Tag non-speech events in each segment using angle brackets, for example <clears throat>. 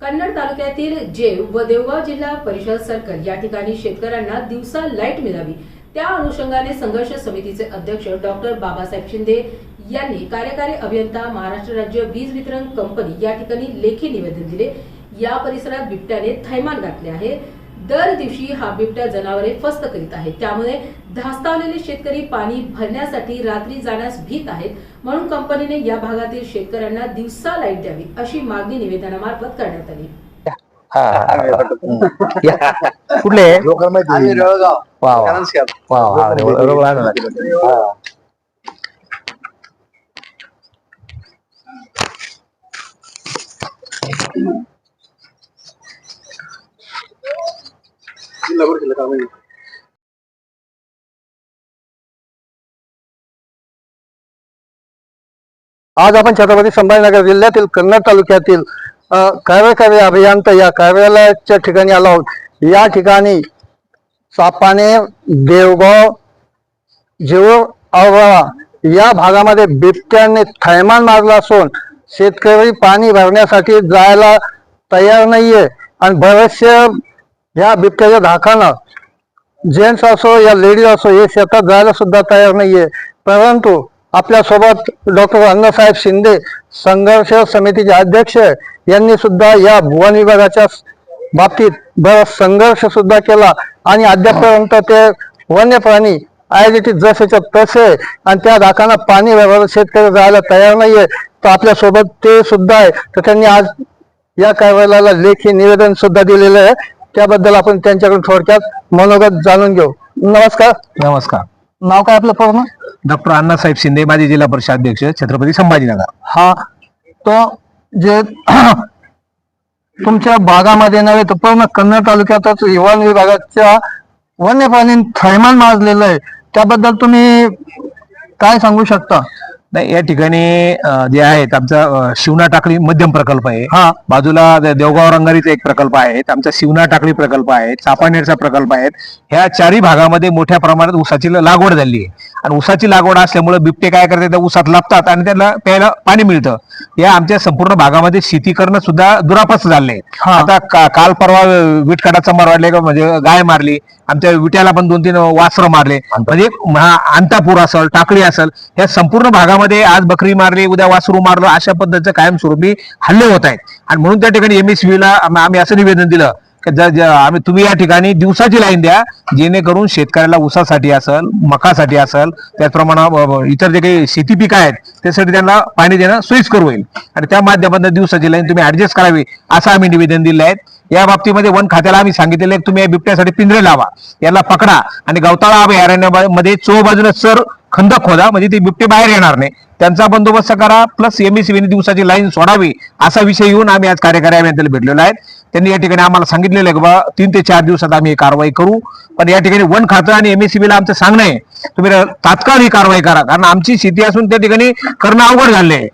कन्नड तालुक्यातील जेव व देवगाव जिल्हा परिषद सर्कल या ठिकाणी शेतकऱ्यांना दिवसा लाइट मिळावी. त्या अनुषंगाने संघर्ष समितीचे अध्यक्ष डॉक्टर बाबासाहेब शिंदे यांनी कार्यकारी अभियंता महाराष्ट्र राज्य वीज वितरण कंपनी या ठिकाणी लेखी निवेदन दिले. या परिसरात बिबट्याने थैमान घातले आहे. दर दिवशी हा बिबट्या जनावरे फस्त करीत आहे त्यामुळे धास्तावलेले शेतकरी पाणी भरण्यासाठी रात्री जाण्यास भीत आहेत. म्हणून कंपनीने या भागातील शेतकऱ्यांना दिवसा लाइट द्यावी अशी मागणी निवेदनामार्फत करण्यात आली. कुठले? माहिती आम्ही आहे. रळगाव वा वा. करंजखेड. वा वा रो- रो- रो- हा. जिल्हा परिषदेला काम आहे. आज आपण छत्रपती संभाजीनगर जिल्ह्यातील कन्नड तालुक्यातील कार्यकारी अभियंता या कार्यालयाच्या ठिकाणी आलो आहोत या ठिकाणी सापाने देवगाव जीव आवळा या भागामध्ये बिबट्याने थैमान मारला असून शेतकरी पाणी भरण्यासाठी जायला तयार नाहीये आणि बरेचसे या बिबट्याच्या धाकानं जेंट्स असो या लेडीज असो हे शेतात जायला सुद्धा तयार नाहीये. परंतु आपल्यासोबत डॉक्टर अण्णासाहेब शिंदे संघर्ष समितीचे अध्यक्ष यांनी सुद्धा या वन विभागाच्या बाबतीत बराच संघर्ष सुद्धा केला. आणि अद्यापर्यंत ते वन्य प्राणी आयडेंटी जसेच्या तसे आणि त्या धाकांना पाणी व्यवहार शेतकरी जायला तयार नाहीये. तर आपल्यासोबत ते सुद्धा आहे. तर त्यांनी आज या कारवाईला लेखी निवेदन सुद्धा दिलेलं आहे. त्याबद्दल आपण त्यांच्याकडून थोडक्यात मनोगत जाणून घेऊ. नमस्कार. नमस्कार. नाव काय आपलं पूर्ण? डॉक्टर अण्णासाहेब शिंदे माजी जिल्हा परिषद अध्यक्ष छत्रपती संभाजीनगर. हा तो जे <clears throat> तुमच्या भागामध्ये नव्हे तर पूर्ण कन्नड तालुक्यातच वन विभागाच्या वन्य प्राणी थैमान माजलेलं आहे. त्याबद्दल तुम्ही काय सांगू शकता? नाही या ठिकाणी जे आहेत आमचा शिवना टाकळी मध्यम प्रकल्प आहे. हा. बाजूला देवगाव रंगारीचा एक प्रकल्प आहे आमचा शिवना टाकळी प्रकल्प आहे चापानेरचा प्रकल्प आहे. ह्या चारही भागामध्ये मोठ्या प्रमाणात ऊसाची लागवड झाली आहे. आणि ऊसाची लागवड असल्यामुळे बिबटे काय करतात त्या ऊसात लाभतात आणि त्यांना प्यायला पाणी मिळतं. या आमच्या संपूर्ण भागामध्ये शेती करणं सुद्धा दुरापस्त झाले. आता का- काल परवा विटकाटाचा मार वाढले का म्हणजे गाय मारली आमच्या विट्याला पण दोन तीन वासरं मारले. म्हणजे अंतापूर असेल टाकळी असेल या संपूर्ण भागामध्ये आज बकरी मारली उद्या वासरू मारलं अशा पद्धतीचं कायमस्वरूपी हल्ले होत आहेत. आणि म्हणून त्या ठिकाणी एमएसबी आम्ही असं निवेदन दिलं की आम्ही तुम्ही या ठिकाणी दिवसाची लाईन द्या जेणेकरून शेतकऱ्याला ऊसासाठी असेल मकासाठी असेल त्याचप्रमाणे इतर जे काही शेती पिकं आहेत त्यासाठी त्यांना पाणी देणं सोयीस्कर होईल. आणि त्या माध्यमातून दिवसाची लाईन तुम्ही ऍडजस्ट करावी असं आम्ही निवेदन दिलं आहे. या बाबतीमध्ये वन खात्याला आम्ही सांगितलेलं आहे की तुम्ही या बिबट्यासाठी पिंजरे लावा याला पकडा. आणि गवताळा अभयारण्यामध्ये चोबाजून सर खंद खोदा म्हणजे ते बिबटे बाहेर येणार नाही. त्यांचा बंदोबस्त करा प्लस एमएससीबीने दिवसाची लाईन सोडावी असा विषय येऊन आम्ही आज कार्यकारी अभियंत्याला भेटलेलो आहेत. त्यांनी या ठिकाणी आम्हाला सांगितलेलं आहे की बा तीन ते चार दिवसात आम्ही ही कारवाई करू. पण या ठिकाणी वन खातं आणि एमएससीबीला आमचं सांगणं आहे. तुम्ही तात्काळ ही कारवाई करा. कारण आमची शेती असून त्या ठिकाणी करणं अवघड झालंय.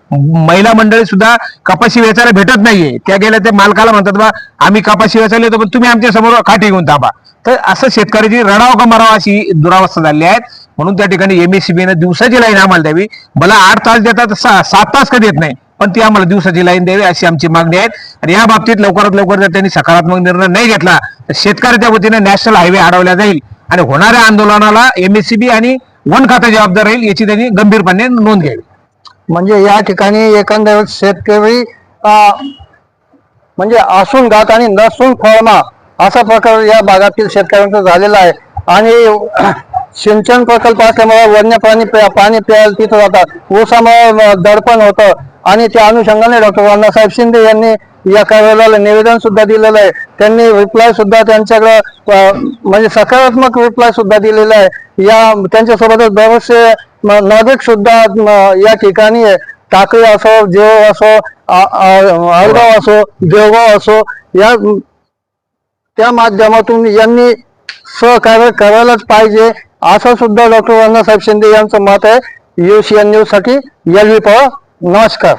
महिला मंडळी सुद्धा कपाशी वेचायला भेटत नाहीये. त्या गेल्या त्या मालकाला म्हणतात बा आम्ही कपाशी वेचायला येतो पण तुम्ही आमच्यासमोर काठी घेऊन थांबा. तर असं शेतकऱ्याची रडाव का मराव अशी दुरावस्था झाली आहे. म्हणून त्या ठिकाणी एमएससीबीने दिवसाची लाईन आम्हाला द्यावी. मला आठ तास देतात सात तास कधी येत नाही. पण ती आम्हाला दिवसाची लाईन द्यावी अशी आमची मागणी आहे. आणि या बाबतीत लवकरात लवकर जर त्यांनी सकारात्मक निर्णय नाही घेतला तर शेतकऱ्याच्या वतीने नॅशनल हायवे अडवला जाईल. आणि होणाऱ्या आंदोलनाला एमएससीबी आणि वन खातं जबाबदार राहील याची त्यांनी गंभीरपणे नोंद घ्यावी. म्हणजे या ठिकाणी एकंदर शेतकरी म्हणजे असून घात आणि नसून फळमा असा प्रकार या भागातील शेतकऱ्यांचा झालेला आहे. आणि सिंचन प्रकल्प असल्यामुळे वन्य प्राणी प्या- पाणी प्यायला तिथं जातात. ऊसामुळे दडपण होतं. आणि त्या अनुषंगाने डॉक्टर अण्णासाहेब शिंदे यांनी या कार्यालयाला निवेदन सुद्धा दिलेलं आहे. त्यांनी रिप्लाय सुद्धा त्यांच्याकडं म्हणजे सकारात्मक रिप्लाय सुद्धा दिलेला आहे. या त्यांच्यासोबतच बरेचसे नागरिक सुद्धा या ठिकाणी आहे. टाकळी असो जेव असो आळगाव असो देवगाव असो या त्या माध्यमातून यांनी सहकार्य करायलाच पाहिजे. असं सुद्धा डॉक्टर अण्णासाहेब शिंदे यांचं मत आहे. युसीएन न्यूजसाठी एल व्ही पवार नमस्कार.